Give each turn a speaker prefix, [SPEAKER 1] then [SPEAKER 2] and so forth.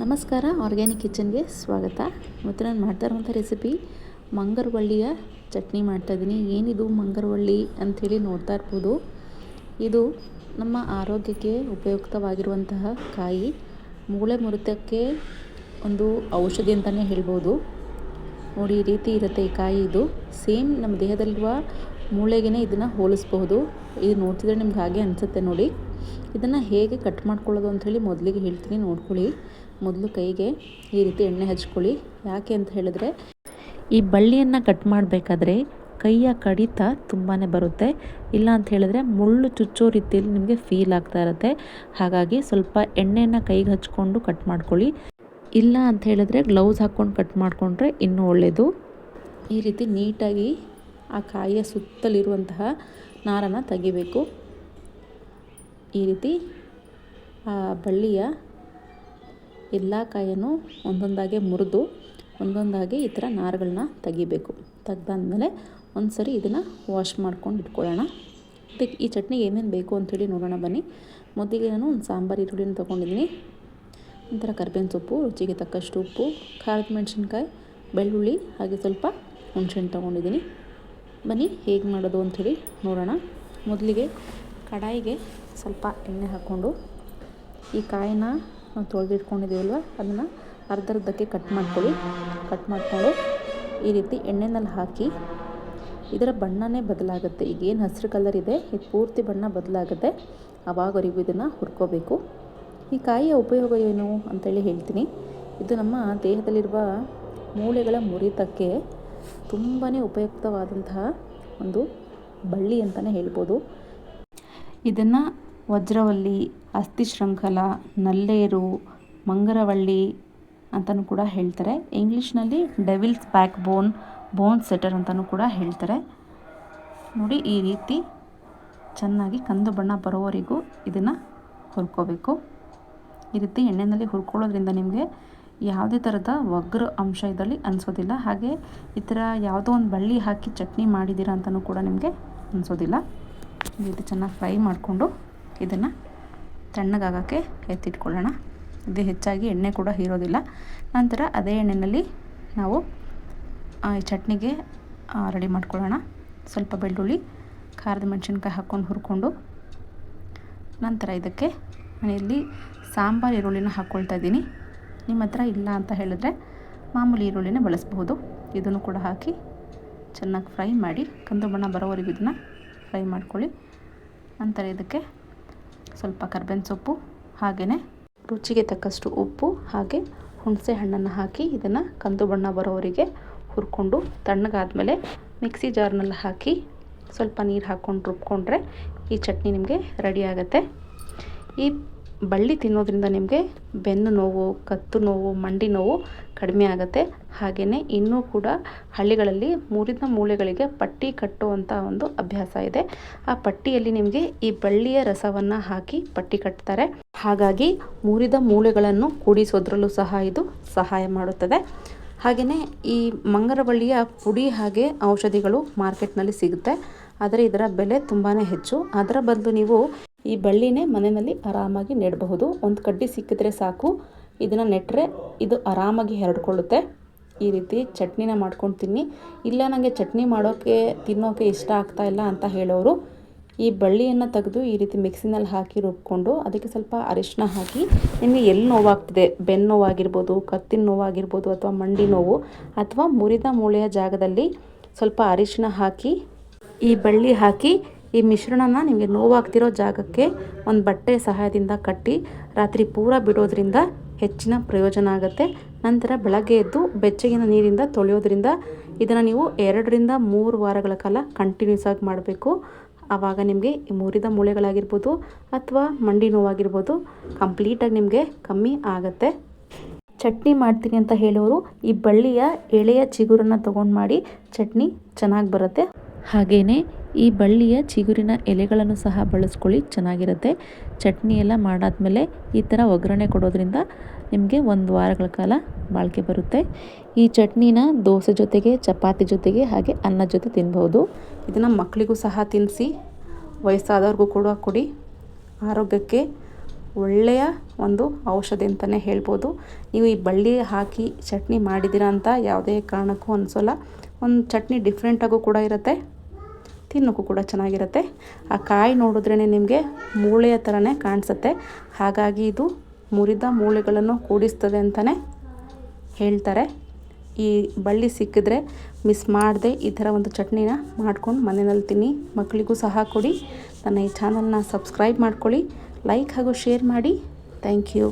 [SPEAKER 1] ನಮಸ್ಕಾರ ಆರ್ಗ್ಯಾನಿಕ್ ಕಿಚನ್ಗೆ ಸ್ವಾಗತ. ಮತ್ತು ನಾನು ಮಾಡ್ತಾ ಇರುವಂಥ ರೆಸಿಪಿ ಮಂಗರವಳ್ಳಿಯ ಚಟ್ನಿ ಮಾಡ್ತಾಯಿದ್ದೀನಿ ಏನಿದು ಮಂಗರವಳ್ಳಿ ಅಂಥೇಳಿ ನೋಡ್ತಾ ಇರ್ಬೋದು. ಇದು ನಮ್ಮ ಆರೋಗ್ಯಕ್ಕೆ ಉಪಯುಕ್ತವಾಗಿರುವಂತಹ ಕಾಯಿ. ಮೂಳೆ ಮುರಿತಕ್ಕೆ ಒಂದು ಔಷಧಿ ಅಂತಲೇ ಹೇಳ್ಬೋದು. ನೋಡಿ, ಈ ರೀತಿ ಇರುತ್ತೆ ಈ ಕಾಯಿ ಇದು. ಸೇಮ್ ನಮ್ಮ ದೇಹದಲ್ಲಿರುವ ಮೂಳೆಗೇ ಇದನ್ನು ಹೋಲಿಸ್ಬಹುದು. ಇದು ನೋಡ್ತಿದ್ರೆ ನಿಮ್ಗೆ ಹಾಗೆ ಅನಿಸುತ್ತೆ ನೋಡಿ. ಇದನ್ನು ಹೇಗೆ ಕಟ್ ಮಾಡ್ಕೊಳ್ಳೋದು ಅಂಥೇಳಿ ಮೊದಲಿಗೆ ಹೇಳ್ತೀನಿ, ನೋಡ್ಕೊಳ್ಳಿ. ಮೊದಲು ಕೈಗೆ ಈ ರೀತಿ ಎಣ್ಣೆ ಹಚ್ಕೊಳ್ಳಿ. ಯಾಕೆ ಅಂತ ಹೇಳಿದ್ರೆ, ಈ ಬಳ್ಳಿಯನ್ನು ಕಟ್ ಮಾಡಬೇಕಾದ್ರೆ ಕೈಯ ಕಡಿತ ತುಂಬಾ ಬರುತ್ತೆ. ಇಲ್ಲ ಅಂತ ಹೇಳಿದ್ರೆ ಮುಳ್ಳು ಚುಚ್ಚೋ ರೀತಿಯಲ್ಲಿ ನಿಮಗೆ ಫೀಲ್ ಆಗ್ತಾ ಇರುತ್ತೆ. ಹಾಗಾಗಿ ಸ್ವಲ್ಪ ಎಣ್ಣೆಯನ್ನು ಕೈಗೆ ಹಚ್ಕೊಂಡು ಕಟ್ ಮಾಡ್ಕೊಳ್ಳಿ. ಇಲ್ಲ ಅಂತ ಹೇಳಿದ್ರೆ ಗ್ಲೌಸ್ ಹಾಕ್ಕೊಂಡು ಕಟ್ ಮಾಡಿಕೊಂಡ್ರೆ ಇನ್ನೂ ಒಳ್ಳೆಯದು ಈ ರೀತಿ ನೀಟಾಗಿ ಆ ಕಾಯಿಯ ಸುತ್ತಲಿರುವಂತಹ ನಾರನ್ನು ತೆಗಿಬೇಕು. ಈ ರೀತಿ ಆ ಬಳ್ಳಿಯ ಎಲ್ಲ ಕಾಯನ್ನು ಒಂದೊಂದಾಗೆ ಮುರಿದು ಒಂದೊಂದಾಗಿ ಈ ಥರ ನಾರುಗಳನ್ನ ತೆಗಿಬೇಕು. ತೆಗ್ದಾದ್ಮೇಲೆ ಒಂದು ಸರಿ ಇದನ್ನು ವಾಶ್ ಮಾಡ್ಕೊಂಡು ಇಟ್ಕೊಳ್ಳೋಣ. ಅದಕ್ಕೆ ಈ ಚಟ್ನಿಗೆ ಏನೇನು ಬೇಕು ಅಂಥೇಳಿ ನೋಡೋಣ ಬನ್ನಿ. ಮೊದಲಿಗೆ ನಾನು ಒಂದು ಸಾಂಬಾರು, ಈರುಳ್ಳಿನ ತೊಗೊಂಡಿದ್ದೀನಿ. ಒಂಥರ ಕರ್ಬೇವಿನ ಸೊಪ್ಪು, ರುಚಿಗೆ ತಕ್ಕಷ್ಟು ಉಪ್ಪು, ಖಾರದ ಮೆಣಸಿನ್ಕಾಯಿ, ಬೆಳ್ಳುಳ್ಳಿ, ಹಾಗೆ ಸ್ವಲ್ಪ ಹುಣಸೆಹಣ್ಣು ತೊಗೊಂಡಿದ್ದೀನಿ. ಬನ್ನಿ, ಹೇಗೆ ಮಾಡೋದು ಅಂಥೇಳಿ ನೋಡೋಣ. ಮೊದಲಿಗೆ ಕಡಾಯಿಗೆ ಸ್ವಲ್ಪ ಎಣ್ಣೆ ಹಾಕ್ಕೊಂಡು ಈ ಕಾಯಿನ ನಾವು ತೊಳೆದಿಟ್ಕೊಂಡಿದ್ದೀವಲ್ವ? ಅದನ್ನು ಅರ್ಧರ್ಧಕ್ಕೆ ಕಟ್ ಮಾಡ್ಕೊಳ್ಳಿ. ಕಟ್ ಮಾಡಿಕೊಂಡು ಈ ರೀತಿ ಎಣ್ಣೆನಲ್ಲಿ ಹಾಕಿ ಇದರ ಬಣ್ಣನೇ ಬದಲಾಗುತ್ತೆ. ಈಗ ಏನು ಹಸಿರು ಕಲರ್ ಇದೆ ಇದು ಪೂರ್ತಿ ಬಣ್ಣ ಬದಲಾಗುತ್ತೆ ಅವಾಗವರೆಗೂ ಇದನ್ನು ಹುರ್ಕೋಬೇಕು. ಈ ಕಾಯಿಯ ಉಪಯೋಗ ಏನು ಅಂತೇಳಿ ಹೇಳ್ತೀನಿ. ಇದು ನಮ್ಮ ದೇಹದಲ್ಲಿರುವ ಮೂಳೆಗಳ ಮುರಿತಕ್ಕೆ ತುಂಬಾ ಉಪಯುಕ್ತವಾದಂತಹ ಒಂದು ಬಳ್ಳಿ ಅಂತಲೇ ಹೇಳ್ಬೋದು. ಇದನ್ನು ವಜ್ರವಲ್ಲಿ ಅಸ್ಥಿಶೃಂಖಲ ನಲ್ಲೇರು, ಮಂಗರವಳ್ಳಿ ಅಂತಲೂ ಕೂಡ ಹೇಳ್ತಾರೆ. ಇಂಗ್ಲೀಷ್ನಲ್ಲಿ ಡೆವಿಲ್ಸ್ ಬ್ಯಾಕ್ ಬೋನ್ ಬೋನ್ ಸೆಟರ್ ಅಂತಲೂ ಕೂಡ ಹೇಳ್ತಾರೆ. ನೋಡಿ ಈ ರೀತಿ ಚೆನ್ನಾಗಿ ಕಂದು ಬಣ್ಣ ಬರೋವರೆಗೂ ಇದನ್ನು ಹುರ್ಕೋಬೇಕು. ಈ ರೀತಿ ಎಣ್ಣೆಯಲ್ಲಿ ಹುರ್ಕೊಳ್ಳೋದ್ರಿಂದ ನಿಮಗೆ ಯಾವುದೇ ಥರದ ಒಗ್ರ ಅಂಶ ಇದರಲ್ಲಿ ಅನಿಸೋದಿಲ್ಲ. ಹಾಗೆ ಈ ಥರ ಯಾವುದೋ ಒಂದು ಬಳ್ಳಿ ಹಾಕಿ ಚಟ್ನಿ ಮಾಡಿದ್ದೀರಾ ಅಂತಲೂ ಕೂಡ ನಿಮಗೆ ಅನಿಸೋದಿಲ್ಲ. ಈ ರೀತಿ ಚೆನ್ನಾಗಿ ಫ್ರೈ ಮಾಡಿಕೊಂಡು ಇದನ್ನು ತಣ್ಣಗಾಗೋಕ್ಕೆ ಎತ್ತಿಟ್ಕೊಳ್ಳೋಣ. ಇದು ಹೆಚ್ಚಾಗಿ ಎಣ್ಣೆ ಕೂಡ ಹೀರೋದಿಲ್ಲ. ನಂತರ ಅದೇ ಎಣ್ಣೆಯಲ್ಲಿ ನಾವು ಈ ಚಟ್ನಿಗೆ ರೆಡಿ ಮಾಡ್ಕೊಳ್ಳೋಣ. ಸ್ವಲ್ಪ ಬೆಳ್ಳುಳ್ಳಿ, ಖಾರದ ಮೆಣಸಿನ್ಕಾಯಿ ಹಾಕ್ಕೊಂಡು ಹುರ್ಕೊಂಡು, ನಂತರ ಇದಕ್ಕೆ ಮನೆಯಲ್ಲಿ ಸಾಂಬಾರು ಈರುಳ್ಳಿನ ಹಾಕ್ಕೊಳ್ತಾ ಇದ್ದೀನಿ. ನಿಮ್ಮ ಹತ್ರ ಇಲ್ಲ ಅಂತ ಹೇಳಿದ್ರೆ ಮಾಮೂಲಿ ಈರುಳ್ಳಿನ ಬಳಸಬಹುದು. ಇದನ್ನು ಕೂಡ ಹಾಕಿ ಚೆನ್ನಾಗಿ ಫ್ರೈ ಮಾಡಿ ಕಂದು ಬಣ್ಣ ಬರೋವರೆಗೂ ಇದನ್ನು ಫ್ರೈ ಮಾಡ್ಕೊಳ್ಳಿ. ನಂತರ ಇದಕ್ಕೆ ಸ್ವಲ್ಪ ಕರ್ಬೇವಿನ ಸೊಪ್ಪು ಹಾಗೆಯೇ ರುಚಿಗೆ ತಕ್ಕಷ್ಟು ಉಪ್ಪು, ಹಾಗೆ ಹುಣಸೆ ಹಣ್ಣನ್ನು ಹಾಕಿ ಇದನ್ನು ಕಂದು ಬಣ್ಣ ಬರೋವರಿಗೆ ಹುರ್ಕೊಂಡು ತಣ್ಣಗಾದಮೇಲೆ ಮಿಕ್ಸಿ ಜಾರ್ನಲ್ಲಿ ಹಾಕಿ ಸ್ವಲ್ಪ ನೀರು ಹಾಕ್ಕೊಂಡು ರುಬ್ಕೊಂಡ್ರೆ ಈ ಚಟ್ನಿ ನಿಮಗೆ ರೆಡಿ ಆಗುತ್ತೆ. ಈ ಬಳ್ಳಿ ತಿನ್ನೋದ್ರಿಂದ ನಿಮಗೆ ಬೆನ್ನು ನೋವು, ಕತ್ತು ನೋವು, ಮಂಡಿ ನೋವು ಕಡಿಮೆ ಆಗುತ್ತೆ. ಹಾಗೆಯೇ ಇನ್ನೂ ಕೂಡ ಹಳ್ಳಿಗಳಲ್ಲಿ ಮುರಿದ ಮೂಳೆಗಳಿಗೆ ಪಟ್ಟಿ ಕಟ್ಟುವಂಥ ಒಂದು ಅಭ್ಯಾಸ ಇದೆ. ಆ ಪಟ್ಟಿಯಲ್ಲಿ ನಿಮಗೆ ಈ ಬಳ್ಳಿಯ ರಸವನ್ನು ಹಾಕಿ ಪಟ್ಟಿ ಕಟ್ತಾರೆ. ಹಾಗಾಗಿ ಮುರಿದ ಮೂಳೆಗಳನ್ನು ಕೂಡಿಸೋದ್ರಲ್ಲೂ ಸಹ ಇದು ಸಹಾಯ ಮಾಡುತ್ತದೆ. ಹಾಗೆಯೇ ಈ ಮಂಗರಬಳ್ಳಿಯ ಪುಡಿ ಹಾಗೆ ಔಷಧಿಗಳು ಮಾರ್ಕೆಟ್ನಲ್ಲಿ ಸಿಗುತ್ತೆ. ಆದರೆ ಇದರ ಬೆಲೆ ತುಂಬಾ ಹೆಚ್ಚು. ಅದರ ಬದಲು ನೀವು ಈ ಬಳ್ಳಿನೇ ಮನೆಯಲ್ಲಿ ಆರಾಮಾಗಿ ನೆಡಬಹುದು. ಒಂದು ಕಡ್ಡಿ ಸಿಕ್ಕಿದ್ರೆ ಸಾಕು. ಇದನ್ನು ನೆಟ್ಟರೆ ಇದು ಆರಾಮಾಗಿ ಹರಡ್ಕೊಳ್ಳುತ್ತೆ. ಈ ರೀತಿ ಚಟ್ನಿನ ಮಾಡ್ಕೊಂಡು ತಿನ್ನಿ ಇಲ್ಲ ನನಗೆ ಚಟ್ನಿ ಮಾಡೋಕ್ಕೆ ತಿನ್ನೋಕ್ಕೆ ಇಷ್ಟ ಆಗ್ತಾ ಇಲ್ಲ ಅಂತ ಹೇಳೋರು, ಈ ಬಳ್ಳಿಯನ್ನು ತೆಗೆದು ಈ ರೀತಿ ಮಿಕ್ಸಿನಲ್ಲಿ ಹಾಕಿ ರುಬ್ಕೊಂಡು ಅದಕ್ಕೆ ಸ್ವಲ್ಪ ಅರಿಶಿನ ಹಾಕಿ, ನಿಮಗೆ ಎಲ್ಲಿ ನೋವಾಗ್ತಿದೆ? ಬೆನ್ನು ನೋವಾಗಿರ್ಬೋದು, ಕತ್ತಿನ ನೋವಾಗಿರ್ಬೋದು ಅಥವಾ ಮಂಡಿ ನೋವು ಅಥವಾ ಮುರಿದ ಮೂಳೆಯ ಜಾಗದಲ್ಲಿ ಸ್ವಲ್ಪ ಅರಿಶಿನ ಹಾಕಿ, ಈ ಬಳ್ಳಿ ಹಾಕಿ ಈ ಮಿಶ್ರಣನ ನಿಮಗೆ ನೋವಾಗ್ತಿರೋ ಜಾಗಕ್ಕೆ ಒಂದು ಬಟ್ಟೆ ಸಹಾಯದಿಂದ ಕಟ್ಟಿ ರಾತ್ರಿ ಪೂರ ಬಿಡೋದ್ರಿಂದ ಹೆಚ್ಚಿನ ಪ್ರಯೋಜನ ಆಗುತ್ತೆ. ನಂತರ ಬೆಳಗ್ಗೆ ಎದ್ದು ಬೆಚ್ಚಗಿನ ನೀರಿಂದ ತೊಳೆಯೋದ್ರಿಂದ ಇದನ್ನು ನೀವು ಎರಡರಿಂದ ಮೂರು ವಾರಗಳ ಕಾಲ ಕಂಟಿನ್ಯೂಸ್ ಆಗಿ ಮಾಡಬೇಕು. ಆವಾಗ ನಿಮಗೆ ಈ ಮುರಿದ ಮೂಳೆಗಳಾಗಿರ್ಬೋದು ಅಥವಾ ಮಂಡಿ ನೋವಾಗಿರ್ಬೋದು ಕಂಪ್ಲೀಟಾಗಿ ನಿಮಗೆ ಕಮ್ಮಿ ಆಗುತ್ತೆ. ಚಟ್ನಿ ಮಾಡ್ತೀನಿ ಅಂತ ಹೇಳೋರು ಈ ಬಳ್ಳಿಯ ಎಳೆಯ ಚಿಗುರನ್ನು ತೊಗೊಂಡು ಮಾಡಿ ಚಟ್ನಿ ಚೆನ್ನಾಗಿ ಬರುತ್ತೆ. ಹಾಗೆಯೇ ಈ ಬಳ್ಳಿಯ ಚಿಗುರಿನ ಎಲೆಗಳನ್ನು ಸಹ ಬಳಸ್ಕೊಳ್ಳಿ, ಚೆನ್ನಾಗಿರುತ್ತೆ. ಚಟ್ನಿ ಎಲ್ಲ ಮಾಡಾದ್ಮೇಲೆ ಈ ಥರ ಒಗ್ಗರಣೆ ಕೊಡೋದ್ರಿಂದ ನಿಮಗೆ ಒಂದು ವಾರಗಳ ಕಾಲ ಬಾಳಿಕೆ ಬರುತ್ತೆ. ಈ ಚಟ್ನಿನ ದೋಸೆ ಜೊತೆಗೆ, ಚಪಾತಿ ಜೊತೆಗೆ ಹಾಗೆ ಅನ್ನ ಜೊತೆ ತಿನ್ಬೋದು ಇದನ್ನು ಮಕ್ಕಳಿಗೂ ಸಹ ತಿನ್ನಿಸಿ ವಯಸ್ಸಾದವ್ರಿಗೂ ಕೂಡ ಕೊಡಿ. ಆರೋಗ್ಯಕ್ಕೆ ಒಳ್ಳೆಯ ಒಂದು ಔಷಧಿ ಅಂತಲೇ ಹೇಳ್ಬೋದು. ನೀವು ಈ ಬಳ್ಳಿ ಹಾಕಿ ಚಟ್ನಿ ಮಾಡಿದ್ದೀರಾ ಅಂತ ಯಾವುದೇ ಕಾರಣಕ್ಕೂ ಅನಿಸೋಲ್ಲ. ಒಂದು ಚಟ್ನಿ ಡಿಫ್ರೆಂಟಾಗೂ ಕೂಡ ಇರುತ್ತೆ. ತಿನ್ನೋಕ್ಕೂ ಕೂಡ ಚೆನ್ನಾಗಿರುತ್ತೆ. ಆ ಕಾಯಿ ನೋಡಿದ್ರೇ ನಿಮಗೆ ಮೂಳೆಯ ಥರನೇ ಕಾಣಿಸುತ್ತೆ. ಹಾಗಾಗಿ ಇದು ಮುರಿದ ಮೂಳೆಗಳನ್ನು ಕೂಡಿಸ್ತದೆ ಅಂತಲೇ ಹೇಳ್ತಾರೆ. ಈ ಬಳ್ಳಿ ಸಿಕ್ಕಿದ್ರೆ ಮಿಸ್ ಮಾಡದೆ ಈ ಥರ ಒಂದು ಚಟ್ನಿನ ಮಾಡ್ಕೊಂಡು ಮನೆಯಲ್ಲಿ ತಿನ್ನಿ. ಮಕ್ಕಳಿಗೂ ಸಹ ಕೊಡಿ. ನನ್ನ ಈ ಚಾನಲ್ನ ಸಬ್ಸ್ಕ್ರೈಬ್ ಮಾಡ್ಕೊಳ್ಳಿ. ಲೈಕ್ ಹಾಗೂ ಶೇರ್ ಮಾಡಿ. Thank you.